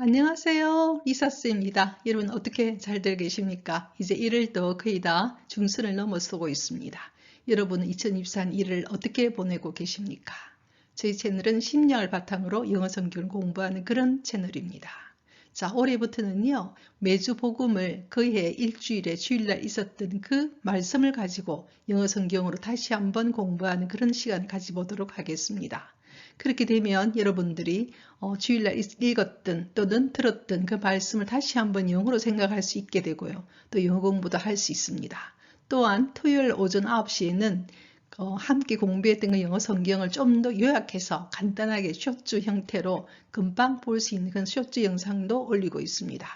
안녕하세요. 리사스입니다. 여러분 어떻게 잘들 계십니까? 이제 1월도 거의 다 중순을 넘어서고 있습니다. 여러분은 2024년 1월 어떻게 보내고 계십니까? 저희 채널은 심령을 바탕으로 영어 성경을 공부하는 그런 채널입니다. 자, 올해부터는요, 매주 복음을 거의 일주일에 주일날 있었던 그 말씀을 가지고 영어 성경으로 다시 한번 공부하는 그런 시간을 가져보도록 하겠습니다. 그렇게 되면 여러분들이 어, 주일날 읽었던 또는 들었던 그 말씀을 다시 한번 영어로 생각할 수 있게 되고요. 또 영어 공부도 할 수 있습니다. 또한 토요일 오전 9시에는 어, 함께 공부했던 그 영어 성경을 좀 더 요약해서 간단하게 쇼츠 형태로 금방 볼 수 있는 그런 쇼츠 영상도 올리고 있습니다.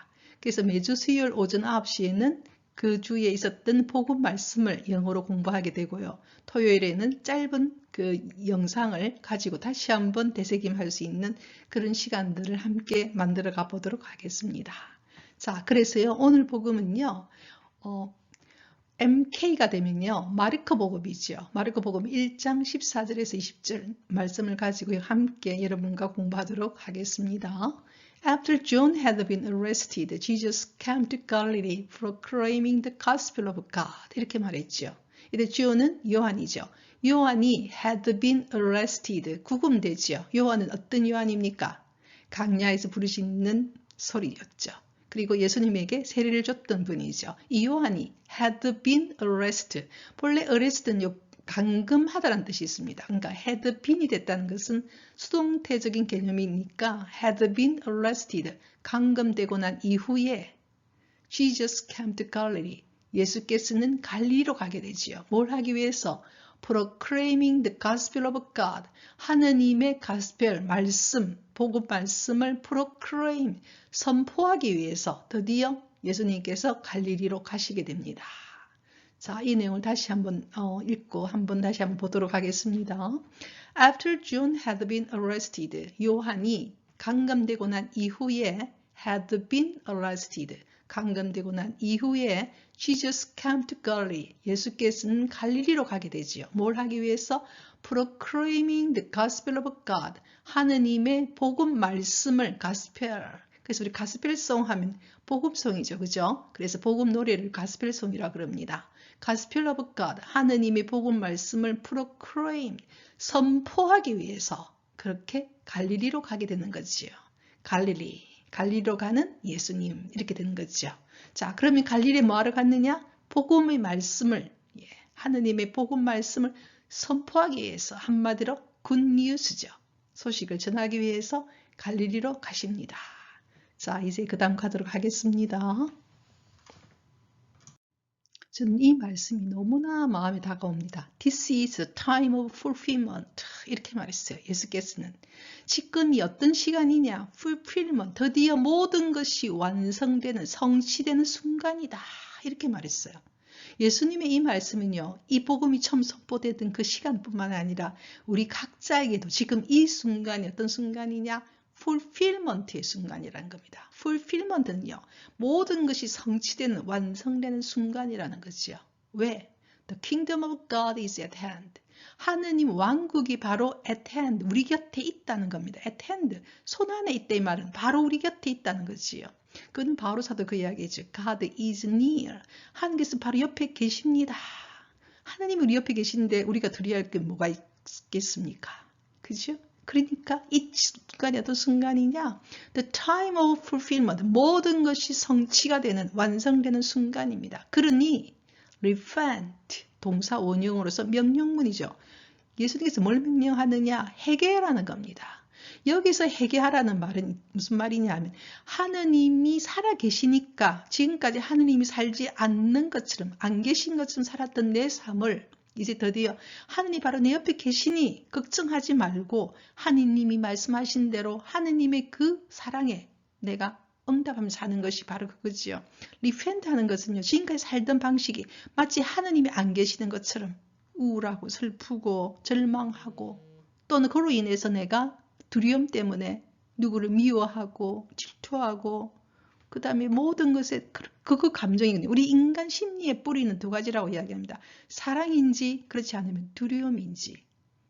그래서 매주 수요일 오전 9시에는 그 주에 있었던 복음 말씀을 영어로 공부하게 되고요. 토요일에는 짧은 그 영상을 가지고 다시 한번 되새김할 수 있는 그런 시간들을 함께 만들어 가 보도록 하겠습니다. 자, 그래서요. 오늘 복음은요. 어, MK가 되면요. 마르코 복음이죠. 마르코 복음 1장 14절에서 20절 말씀을 가지고 함께 여러분과 공부하도록 하겠습니다. After John had been arrested, Jesus came to Galilee proclaiming the gospel of God. 이렇게 말했죠. 이때 John은 요한이죠. 요한이 had been arrested. 구금되죠. 요한은 어떤 요한입니까? 강야에서 부르시는 소리였죠. 그리고 예수님에게 세례를 줬던 분이죠. 이 요한이 had been arrested. 본래 arrest는 감금하다라는 뜻이 있습니다. 그러니까 had been이 됐다는 것은 수동태적인 개념이니까 had been arrested, 감금되고 난 이후에 Jesus came to Galilee, 예수께서는 갈리로 가게 되지요. 뭘 하기 위해서? Proclaiming the gospel of God, 하느님의 가스펠, 말씀, 복음 말씀을 proclaim, 선포하기 위해서 드디어 예수님께서 갈리리로 가시게 됩니다. 자, 이 내용을 다시 한번 어, 읽고 한번 다시 한번 보도록 하겠습니다. After John had been arrested, 요한이 감금되고 난 이후에 had been arrested, 감금되고 난 이후에 Jesus came to Galilee, 예수께서는 갈릴리로 가게 되지요. 뭘 하기 위해서? proclaiming the gospel of God, 하느님의 복음 말씀을 gospel, 그래서 우리 가스펠송 하면 복음송이죠. 그죠? 그래서 복음 노래를 가스펠송이라 그럽니다. 가스펠 오브 갓 하느님의 복음 말씀을 프로크레임 선포하기 위해서 그렇게 갈릴리로 가게 되는 거지요. 갈릴리 갈릴리로 가는 예수님 이렇게 되는 거죠. 자 그러면 갈릴리에 뭐하러 갔느냐? 복음의 말씀을 예, 하느님의 복음 말씀을 선포하기 위해서 한마디로 굿뉴스죠. 소식을 전하기 위해서 갈릴리로 가십니다. 자 이제 그 다음 가도록 하겠습니다. 저는 이 말씀이 너무나 마음에 다가옵니다. This is a time of fulfillment. 이렇게 말했어요. 예수께서는. 지금이 어떤 시간이냐? fulfillment. 드디어 모든 것이 완성되는, 성취되는 순간이다. 이렇게 말했어요. 예수님의 이 말씀은요, 이 복음이 처음 선포되던 그 시간뿐만 아니라 우리 각자에게도 지금 이 순간이 어떤 순간이냐? Fulfillment의 순간이라는 겁니다. fulfillment는요. 모든 것이 성취되는 완성되는 순간이라는 거죠. 왜? The kingdom of God is at hand. 하느님 왕국이 바로 at hand, 우리 곁에 있다는 겁니다. at hand, 손 안에 있다 이 말은 바로 우리 곁에 있다는 거지요. 그건 바로 사도 그 이야기죠. God is near. 하나님께서 바로 옆에 계십니다. 하나님이 우리 옆에 계신데 우리가 두려워할 게 뭐가 있겠습니까? 그죠? 그러니까 이 순간이 어떤 순간이냐? The time of fulfillment. 모든 것이 성취가 되는, 완성되는 순간입니다. 그러니 repent. 동사 원형으로서 명령문이죠. 예수님께서 뭘 명령하느냐? 해결하는 겁니다. 여기서 해결하라는 말은 무슨 말이냐 하면 하느님이 살아 계시니까 지금까지 하느님이 살지 않는 것처럼 안 계신 것처럼 살았던 내 삶을 이제 드디어 하느님 바로 내 옆에 계시니 걱정하지 말고 하느님이 말씀하신 대로 하느님의 그 사랑에 내가 응답하며 사는 것이 바로 그거지요. 리펜트 하는 것은요. 지금까지 살던 방식이 마치 하느님이 안 계시는 것처럼 우울하고 슬프고 절망하고 또는 그로 인해서 내가 두려움 때문에 누구를 미워하고 질투하고 그 다음에 모든 것에 그, 그, 그 감정이 우리 인간 심리에 뿌리는 두 가지라고 이야기합니다. 사랑인지 그렇지 않으면 두려움인지.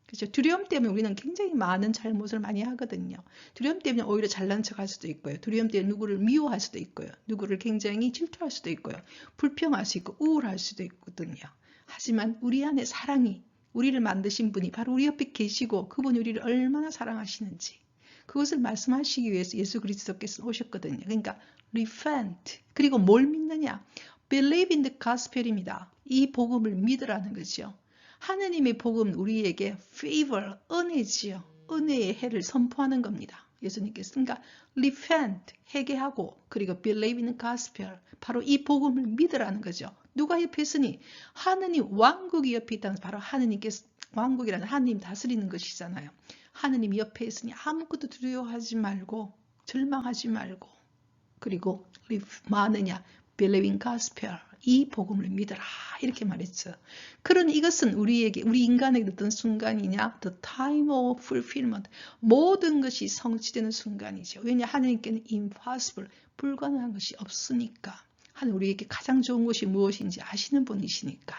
그렇죠? 두려움 때문에 우리는 굉장히 많은 잘못을 많이 하거든요. 두려움 때문에 오히려 잘난 척할 수도 있고요. 두려움 때문에 누구를 미워할 수도 있고요. 누구를 굉장히 질투할 수도 있고요. 불평할 수 있고 우울할 수도 있거든요. 하지만 우리 안에 사랑이 우리를 만드신 분이 바로 우리 옆에 계시고 그분이 우리를 얼마나 사랑하시는지 그것을 말씀하시기 위해서 예수 그리스도께서 오셨거든요. 그러니까 repent 그리고 뭘 믿느냐? believe in the gospel입니다. 이 복음을 믿으라는 거죠. 하느님의 복음 우리에게 favor 은혜지요. 은혜의 해를 선포하는 겁니다. 예수님께서 그러니까 repent 회개하고 그리고 believe in the gospel 바로 이 복음을 믿으라는 거죠. 누가 옆에 있으니 하느님 왕국이 옆에 있다는 바로 하느님께서 왕국이라는 하느님 다스리는 것이잖아요. 하느님 옆에 있으니 아무것도 두려워하지 말고 절망하지 말고 그리고 많으냐 believing gospel 이 복음을 믿어라 이렇게 말했죠. 그런 이것은 우리에게 우리 인간에게 어떤 순간이냐? The time of fulfillment. 모든 것이 성취되는 순간이죠. 왜냐? 하나님께는 impossible 불가능한 것이 없으니까. 하나님 우리에게 가장 좋은 것이 무엇인지 아시는 분이시니까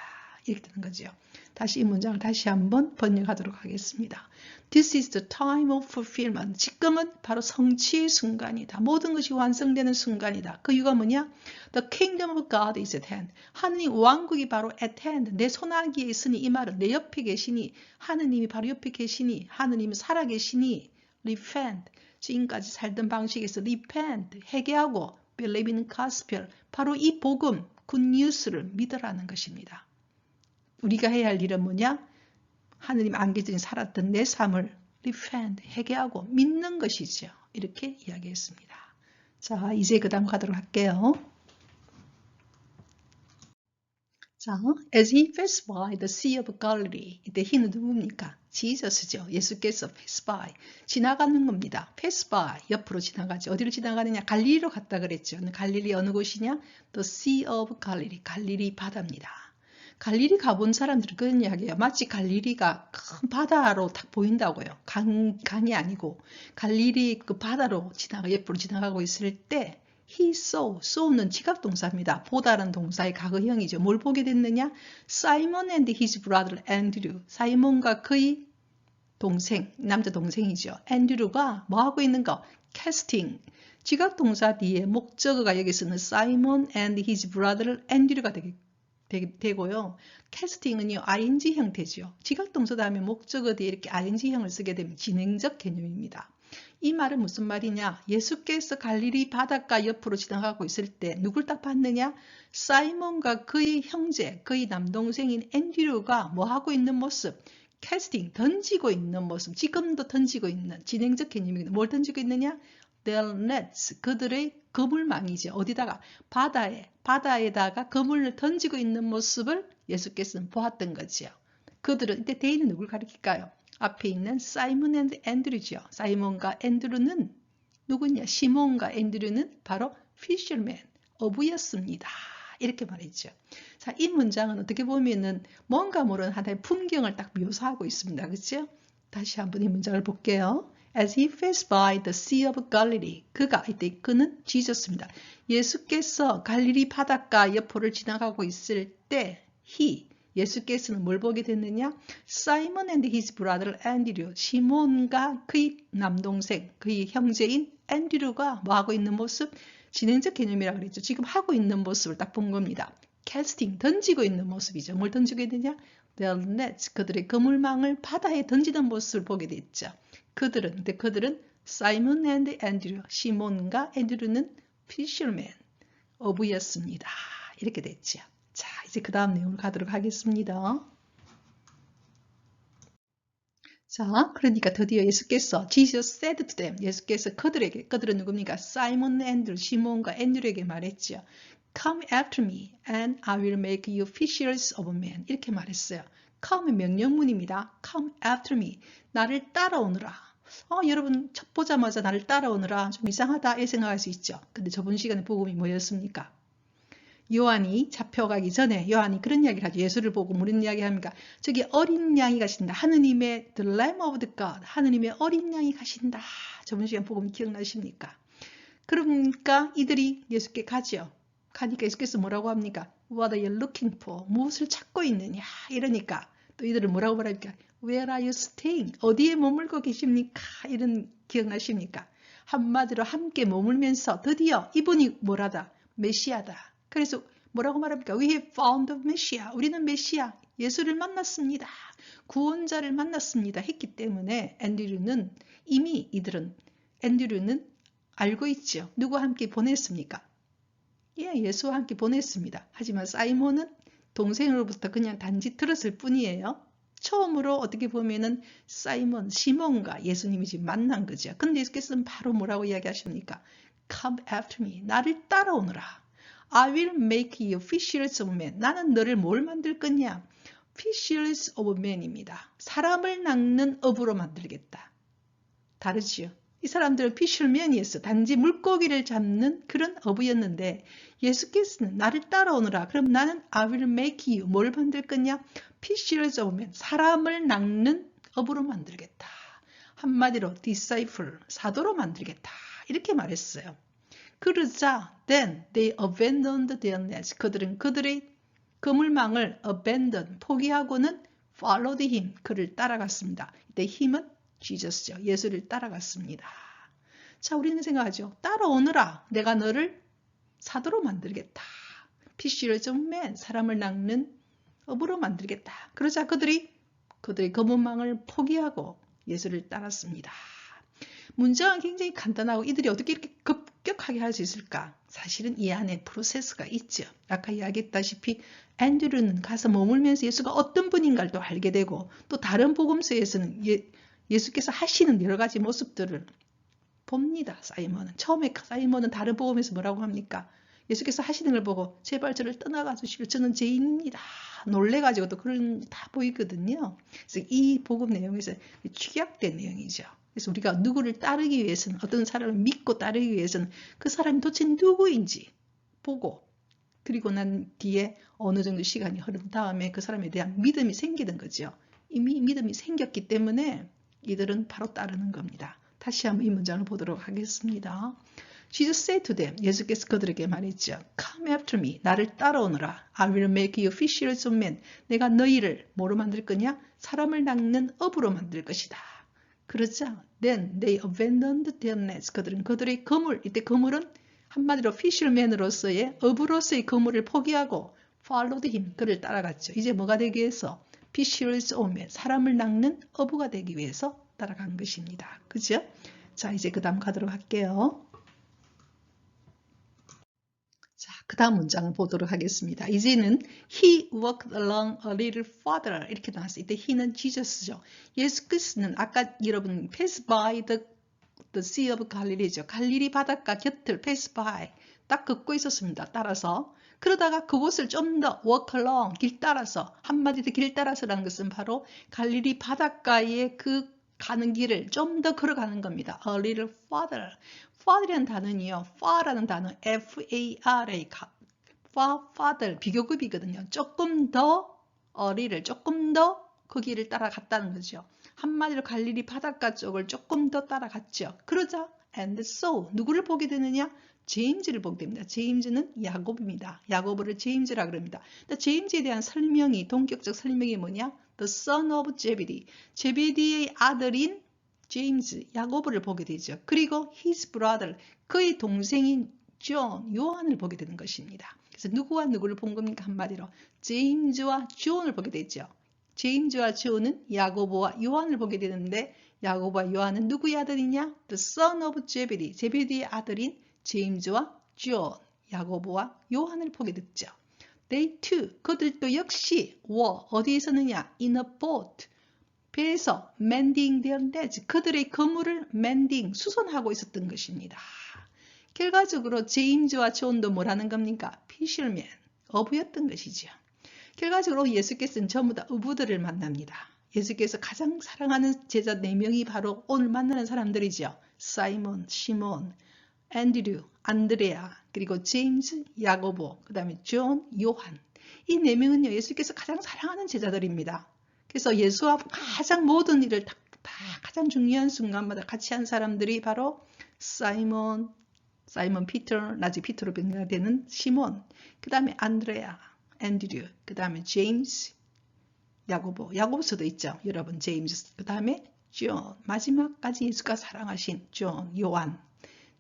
이렇게 되는 거죠. 다시 이 문장을 다시 한번 번역하도록 하겠습니다. This is the time of fulfillment. 지금은 바로 성취의 순간이다. 모든 것이 완성되는 순간이다. 그 이유가 뭐냐? The kingdom of God is at hand. 하느님 왕국이 바로 at hand. 내 손아귀에 있으니 이 말은 내 옆에 계시니 하느님이 바로 옆에 계시니 하느님이 살아계시니 repent. 지금까지 살던 방식에서 repent. 회개하고 believe in gospel. 바로 이 복음, 굿뉴스를 믿으라는 것입니다. 우리가 해야 할 일은 뭐냐? 하느님 안개전에 살았던 내 삶을 repent, 회개하고 믿는 것이죠. 이렇게 이야기했습니다. 자, 이제 그 다음 가도록 할게요. 자, as he passed by the sea of Galilee. 이때 히는 누굽니까? 지저스죠. 예수께서 pass by. 지나가는 겁니다. pass by. 옆으로 지나가죠. 어디로 지나가느냐? 갈릴리로 갔다 그랬죠. 갈릴리 어느 곳이냐? The sea of Galilee. 갈릴리 바다입니다. 갈릴리 가본 사람들은 그런 이야기예요. 마치 갈릴리가 큰 바다로 딱 보인다고요. 강, 강이 아니고 갈릴리 그 바다로 지나가 옆으로 지나가고 있을 때 he saw, saw는 지각동사입니다. 보다는 동사의 과거형이죠. 뭘 보게 됐느냐? Simon and his brother Andrew. 사이몬과 그의 동생, 남자 동생이죠. 앤드류가 뭐 하고 있는 거? casting. 지각동사 뒤에 목적어가 여기서는 Simon and his brother Andrew가 되겠 되 고요. 캐스팅은요, ing 형태죠. 지각동사 다음에 목적어 뒤에 이렇게 ing형을 쓰게 되면 진행적 개념입니다. 이 말은 무슨 말이냐? 예수께서 갈릴리 바닷가 옆으로 지나가고 있을 때 누굴 딱 봤느냐? 사이몬과 그의 형제, 그의 남동생인 앤드류가 뭐 하고 있는 모습? 캐스팅, 던지고 있는 모습, 지금도 던지고 있는 진행적 개념입니다. 뭘 던지고 있느냐? Their nets, 그들의 그물망이죠. 어디다가? 바다에, 바다에다가 그물을 던지고 있는 모습을 예수께서는 보았던 거지요. 그들은, 이때 대인은 누굴 가리킬까요? 앞에 있는 사이먼 앤드 앤드류죠. 사이몬과 앤드류는 누구냐? 시몬과 앤드류는 바로 피셔맨, 어부였습니다. 이렇게 말했죠. 자, 이 문장은 어떻게 보면은 뭔가 모르는 하나의 풍경을 딱 묘사하고 있습니다. 그렇죠? 다시 한번 이 문장을 볼게요. As he passed by the Sea of Galilee. 그가 이때 그는 지졌습니다. 예수께서 갈릴리 바닷가 옆으로를 지나가고 있을 때 he 예수께서는 뭘 보게 됐느냐? Simon and his brother Andrew. 시몬과 그의 남동생, 그의 형제인 앤드류가 뭐 하고 있는 모습? 진행적 개념이라고 그랬죠. 지금 하고 있는 모습을 딱 본 겁니다. 캐스팅, 던지고 있는 모습이죠. 뭘 던지고 있느냐? Their nets, 그들의 그물망을 바다에 던지는 모습을 보게 됐죠. 그들은 근데 그들은 사이먼 앤드 앤드류 시몬과 앤드류는 피셔맨 어부였습니다. 이렇게 됐죠. 자 이제 그 다음 내용을 가도록 하겠습니다. 자, 그러니까 드디어 예수께서 Jesus said to them. 예수께서 그들에게 그들은 누굽니까? 사이먼 앤드류 시몬과 앤드류에게 말했죠. Come after me and I will make you fishers of men. 이렇게 말했어요. Come은 명령문입니다. come after me. 나를 따라오느라. 어, 여러분 첫 보자마자 나를 따라오느라 좀 이상하다 이 생각할 수 있죠. 근데 저번 시간에 복음이 뭐였습니까? 요한이 잡혀가기 전에 요한이 그런 이야기를 하죠. 예수를 보고 무슨 이야기 합니까? 저기 어린 양이 가신다. 하느님의 the Lamb of God. 하느님의 어린 양이 가신다. 저번 시간 복음 기억나십니까? 그러니까 이들이 예수께 가죠. 가니까 예수께서 뭐라고 합니까? What are you looking for? 무엇을 찾고 있느냐? 이러니까 또 이들은 뭐라고 말합니까? Where are you staying? 어디에 머물고 계십니까? 이런 기억나십니까? 한마디로 함께 머물면서 드디어 이분이 뭐라다? 메시아다. 그래서 뭐라고 말합니까? We have found the Messiah. 우리는 메시아, 예수를 만났습니다. 구원자를 만났습니다. 했기 때문에 앤드류는 이미 이들은 앤드류는 알고 있죠. 누구와 함께 보냈습니까? 예, 예수와 함께 보냈습니다. 하지만 사이몬은 동생으로부터 그냥 단지 들었을 뿐이에요. 처음으로 어떻게 보면은 사이몬, 시몬과 예수님이 지금 만난 거죠. 근데 예수께서는 바로 뭐라고 이야기하십니까? Come after me. 나를 따라오너라. I will make you fishers of men. 나는 너를 뭘 만들 거냐? fishers of men입니다. 사람을 낚는 업으로 만들겠다. 다르지요. 이 사람들은 피셜맨이었어. 단지 물고기를 잡는 그런 어부였는데 예수께서는 나를 따라오너라. 그럼 나는 I will make you 뭘 만들 거냐? 피쉬를 잡으면 사람을 낚는 업으로 만들겠다. 한마디로 disciple 사도로 만들겠다. 이렇게 말했어요. 그러자 then they abandoned their nets. 그들은 그들의 그물망을 abandon 포기하고는 followed him 그를 따라갔습니다. 이때 힘은 지저스죠. 예수를 따라갔습니다. 자, 우리는 생각하죠. 따라오너라. 내가 너를 사도로 만들겠다. 피쉬를 좀맨 사람을 낚는 업으로 만들겠다. 그러자 그들이 그들의 검은 망을 포기하고 예수를 따랐습니다. 문장은 굉장히 간단하고 이들이 어떻게 이렇게 급격하게 할 수 있을까? 사실은 이 안에 프로세스가 있죠. 아까 이야기했다시피 앤드류는 가서 머물면서 예수가 어떤 분인가를 또 알게 되고 또 다른 복음서에서는 예, 예수께서 하시는 여러 가지 모습들을 봅니다. 사이먼은 처음에 사이먼은 다른 복음에서 뭐라고 합니까? 예수께서 하시는 걸 보고 제발 저를 떠나가 주시오. 저는 죄인입니다. 놀래가지고 또 그런 다 보이거든요. 그래서 이 복음 내용에서 축약된 내용이죠. 그래서 우리가 누구를 따르기 위해서는 어떤 사람을 믿고 따르기 위해서는 그 사람이 도대체 누구인지 보고 그리고 난 뒤에 어느 정도 시간이 흐른 다음에 그 사람에 대한 믿음이 생기는 거죠. 이미 믿음이 생겼기 때문에 이들은 바로 따르는 겁니다. 다시 한번 이 문장을 보도록 하겠습니다. Jesus said to them, 예수께서 그들에게 말했죠. Come after me, 나를 따라오너라. I will make you fishers of men. 내가 너희를 뭐로 만들 거냐? 사람을 낚는 업으로 만들 것이다. 그러자 then they abandoned their nets. 그들은 그들의 그물, 이때 그물은 한마디로 fisherman으로서의 업으로서의 그물을 포기하고 followed him, 그를 따라갔죠. 이제 뭐가 되기 위해서? Of men, 사람을 낚는 어부가 되기 위해서 따라간 것입니다. 그죠? 자, 이제 그 다음 가도록 할게요. 자, 그 다음 문장을 보도록 하겠습니다. 이제는 he walked along a little further 이렇게 나왔어요. 이때 he는 Jesus죠. 예수께서는 아까 여러분 pass by the, the sea of Galilee죠. 갈릴리 바닷가 곁을 pass by 딱 걷고 있었습니다. 따라서 그러다가 그곳을 좀더 along 길 따라서 한마디로 길 따라서라는 것은 바로 갈릴리 바닷가의 그 가는 길을 좀 더 걸어가는 겁니다. A little further. far이라는 단어는요. far라는 단어 F-A-R-A far, farther 비교급이거든요. 조금 더 어리를 조금 더그 길을 따라갔다는 거죠. 한마디로 갈릴리 바닷가 쪽을 조금 더 따라갔죠. 그러자 and so 누구를 보게 되느냐? 제임즈를 보게 됩니다. 제임즈는 야곱입니다. 야곱을 제임즈라 그럽니다. 제임즈에 대한 설명이 동격적 설명이 뭐냐? The son of Zebedee. 제베디의 아들인 제임스, 야고보를 보게 되죠. 그리고 his brother, 그의 동생인 존, 요한을 보게 되는 것입니다. 그래서 누구와 누구를 본 겁니까? 한마디로 제임즈와 존을 보게 되죠. 제임즈와 존은 야고보와 요한을 보게 되는데 야고보와 요한은 누구의 아들이냐? The son of Zebedee, 제베디의 아들인 제임즈와 존, 야고보와 요한을 보게 됐죠. They too, 그들도 역시 were 어디에 있었느냐? In a boat, 배에서 mending their nets, 그들의 그물을 mending, 수선하고 있었던 것입니다. 결과적으로 제임즈와 존도 뭐라는 겁니까? fisherman, 어부였던 것이죠. 결과적으로 예수께서는 전부 다 어부들을 만납니다. 예수께서 가장 사랑하는 제자 4명이 바로 오늘 만나는 사람들이죠. 사이몬, 시몬, 앤드류, 안드레아, 그리고 제임스, 야고보, 그 다음에 존, 요한. 이네 명은요, 예수께서 가장 사랑하는 제자들입니다. 그래서 예수와 가장 모든 일을 다, 다 가장 중요한 순간마다 같이 한 사람들이 바로 사이몬, 사이몬 피터, 나지 피터로 변화되는 시몬, 그 다음에 안드레아, 앤드류, 그 다음에 제임스, 야고보, 야고보서도 있죠. 여러분 제임스, 그 다음에 존, 마지막까지 예수가 사랑하신 존, 요한.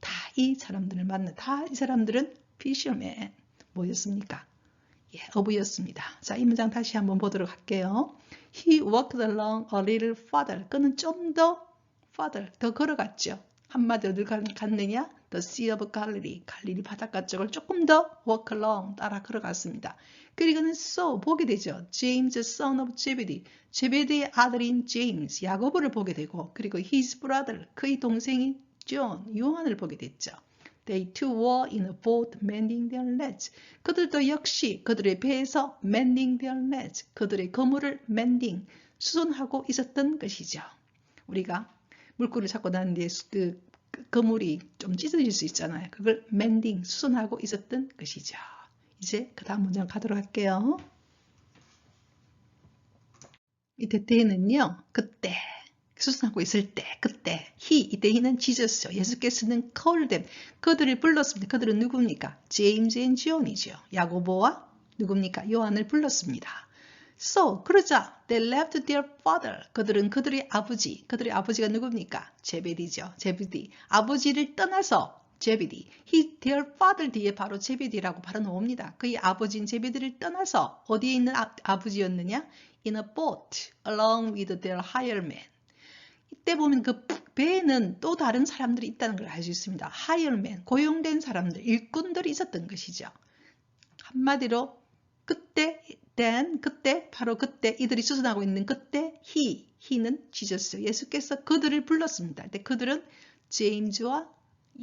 다 이 사람들을 만나, 다 이 사람들은 피셔맨 뭐였습니까? 예, 어부였습니다. 자, 이 문장 다시 한번 보도록 할게요. He walked along a little farther. 그는 좀 더 farther, 더 걸어갔죠. 한마디로 늘 갔느냐? The Sea of Galilee, 갈릴리 바닷가 쪽을 조금 더 walk along, 따라 걸어갔습니다. 그리고는 so, 보게 되죠. James, son of Zebedee, 제베드의 아들인 제임스, 야고보를 보게 되고, 그리고 his brother, 그의 동생인 존, 요한을 보게 됐죠. They too were in a boat mending their nets. 그들도 역시 그들의 배에서 mending their nets, 그들의 그물을 mending, 수선하고 있었던 것이죠. 우리가 물고기를 잡고 나는데 그 그물이 좀 찢어질 수 있잖아요. 그걸 mending, 수선하고 있었던 것이죠. 이제 그 다음 문장 가도록 할게요. 이 대때에는요, 그때, 수선하고 있을 때, 그때, he, 이때 he는 지저스죠. 예수께서는 called them, 그들을 불렀습니다. 그들은 누굽니까? 제임스 앤 지온이죠. 야고보와 누굽니까? 요한을 불렀습니다. So, 그러자 they left their father. 그들은 그들의 아버지, 그들의 아버지가 누굽니까? 제베디죠. 제베디. 아버지를 떠나서 제베디. He, their father 뒤에 바로 제베디라고 바로 나옵니다. 그의 아버지인 제베디를 떠나서 어디에 있는 아, 아버지였느냐? In a boat along with their hiremen. 이때 보면 그 배에는 또 다른 사람들이 있다는 걸 알 수 있습니다. hiremen, 고용된 사람들, 일꾼들이 있었던 것이죠. 한마디로 그때 then 그때 바로 그때 이들이 수선하고 있는 그때 he he는 지저스 예수께서 그들을 불렀습니다. 근데 그들은 제임스와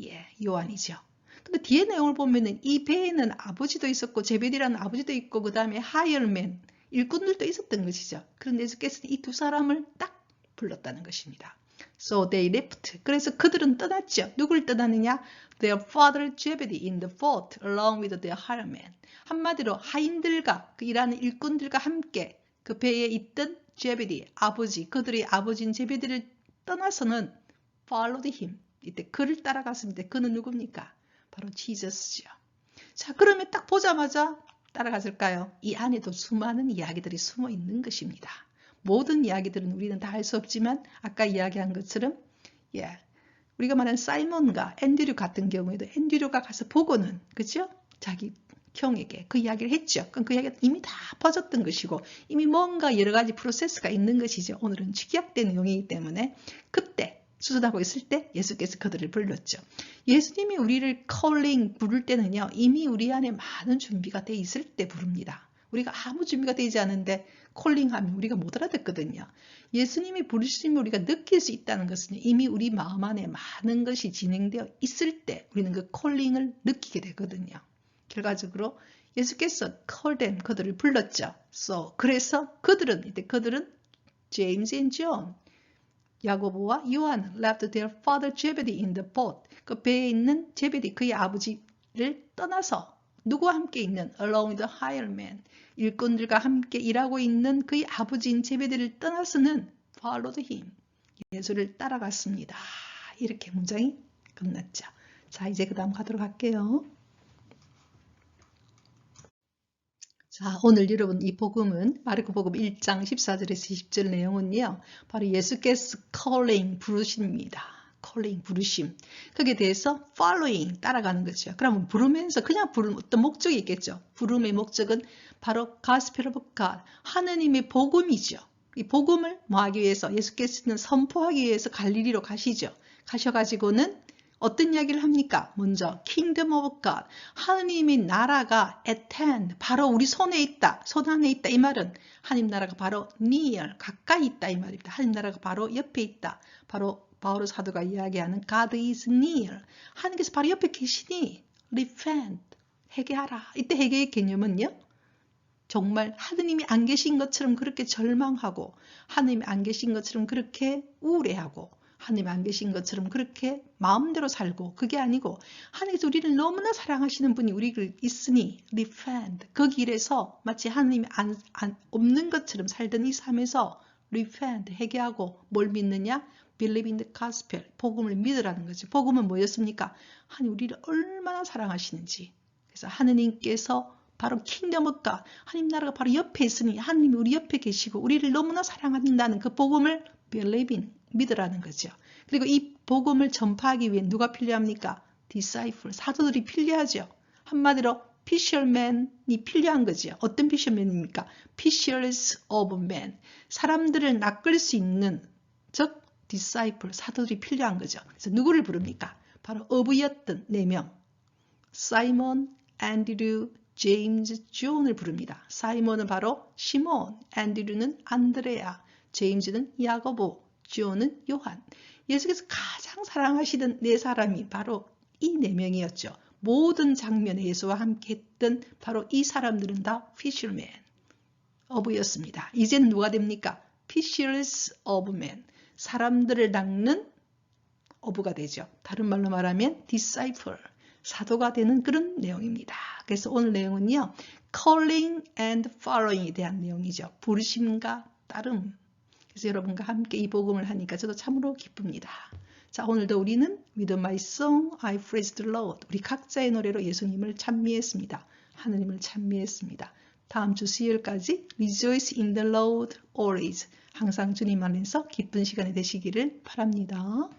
예, 요한이죠. 근데 뒤에 내용을 보면은 이 배에는 아버지도 있었고 제베디라는 아버지도 있고 그 다음에 하이얼맨 일꾼들도 있었던 것이죠. 그런데 예수께서는 이 두 사람을 딱 불렀다는 것입니다. So they left. 그래서 그들은 떠났죠. 누굴 떠나느냐? Their father Zebedee in the boat along with their hiremen. 한마디로 하인들과 그 일하는 일꾼들과 함께 그 배에 있던 제베디 아버지 그들의 아버지인 제베디를 떠나서는 followed him. 이때 그를 따라갔습니다. 그는 누굽니까? 바로 지저스죠. 자 그러면 딱 보자마자 따라갔을까요? 이 안에도 수많은 이야기들이 숨어 있는 것입니다. 모든 이야기들은 우리는 다알수 없지만 아까 이야기한 것처럼 예, 우리가 말하는 사이먼과 앤드류 같은 경우에도 앤드류가 가서 보고는 그죠? 자기 형에게 그 이야기를 했죠. 그럼 그 이야기가 이미 다 퍼졌던 것이고 이미 뭔가 여러 가지 프로세스가 있는 것이죠. 오늘은 축약된 내용이기 때문에 그때 수술하고 있을 때 예수께서 그들을 불렀죠. 예수님이 우리를 컬링 부를 때는요. 이미 우리 안에 많은 준비가 돼 있을 때 부릅니다. 우리가 아무 준비가 되지 않은데 콜링하면 우리가 못 알아듣거든요. 예수님이 부르심을 우리가 느낄 수 있다는 것은 이미 우리 마음 안에 많은 것이 진행되어 있을 때 우리는 그 콜링을 느끼게 되거든요. 결과적으로 예수께서 them 그들을 불렀죠. So 그래서 그들은 이때 그들은 James 야고보와 요한 left their father Zebedee in the boat 그 배에 있는 제베디 그의 아버지를 떠나서 누구와 함께 있는 along the hireman 일꾼들과 함께 일하고 있는 그의 아버지인 제베디를 떠나서는 followed him 예수를 따라갔습니다. 이렇게 문장이 끝났죠. 자 이제 그 다음 가도록 할게요. 자, 오늘 여러분 이 복음은 마르코 복음 1장 14절에서 20절 내용은요. 바로 예수께서 calling 부르십니다. Calling 부르심. 거기에 대해서 following 따라가는 거죠. 그러면 부르면서 그냥 부르는 어떤 목적이 있겠죠. 부름의 목적은 바로 gospel of God, 하느님의 복음이죠. 이 복음을 뭐 하기 위해서 예수께서는 선포하기 위해서 갈릴리로 가시죠. 가셔가지고는 어떤 이야기를 합니까? 먼저 Kingdom of God, 하느님의 나라가 at hand, 바로 우리 손에 있다, 손 안에 있다 이 말은 하나님 나라가 바로 near, 가까이 있다 이 말입니다. 하나님 나라가 바로 옆에 있다. 바로 바오로 사도가 이야기하는 God is near, 하나님께서 바로 옆에 계시니 repent, 회개하라. 이때 회개의 개념은요. 정말 하느님이 안 계신 것처럼 그렇게 절망하고 하느님이 안 계신 것처럼 그렇게 우울해하고 하나님 안 계신 것처럼 그렇게 마음대로 살고 그게 아니고 하나님께서 우리를 너무나 사랑하시는 분이 우리를 있으니 repent 그 길에서 마치 하나님이 안, 안, 없는 것처럼 살던 이 삶에서 repent 회개하고 뭘 믿느냐 believe in the gospel 복음을 믿으라는 거죠 복음은 뭐였습니까 하나님 우리를 얼마나 사랑하시는지 그래서 하느님께서 바로 킹덤 업가 하나님 나라가 바로 옆에 있으니 하나님이 우리 옆에 계시고 우리를 너무나 사랑한다는 그 복음을 believing 믿으라는 거죠. 그리고 이 복음을 전파하기 위해 누가 필요합니까? disciple 사도들이 필요하죠. 한마디로 fisherman이 필요한 거죠. 어떤 fisherman입니까? fishers 사람들을 낚을 수 있는 즉 disciple 사도들이 필요한 거죠. 그래서 누구를 부릅니까? 바로 어부였던 네 명 사이먼, 앤드류, 제임스, 존을 부릅니다. 사이먼은 바로 시몬, 앤드류는 안드레아, 제임스는 야고보, 존은 요한. 예수께서 가장 사랑하시던 네 사람이 바로 이 네 명이었죠. 모든 장면에 예수와 함께 했던 바로 이 사람들은 다 fishermen, 어부였습니다. 이제는 누가 됩니까? fishers of men, 사람들을 낚는 어부가 되죠. 다른 말로 말하면 disciple, 사도가 되는 그런 내용입니다. 그래서 오늘 내용은요. calling and following에 대한 내용이죠. 부르심과 따름. 그래서 여러분과 함께 이 복음을 하니까 저도 참으로 기쁩니다. 자, 오늘도 우리는 With my song I praise the Lord. 우리 각자의 노래로 예수님을 찬미했습니다. 하느님을 찬미했습니다. 다음 주 수요일까지 Rejoice in the Lord always. 항상 주님 안에서 기쁜 시간이 되시기를 바랍니다.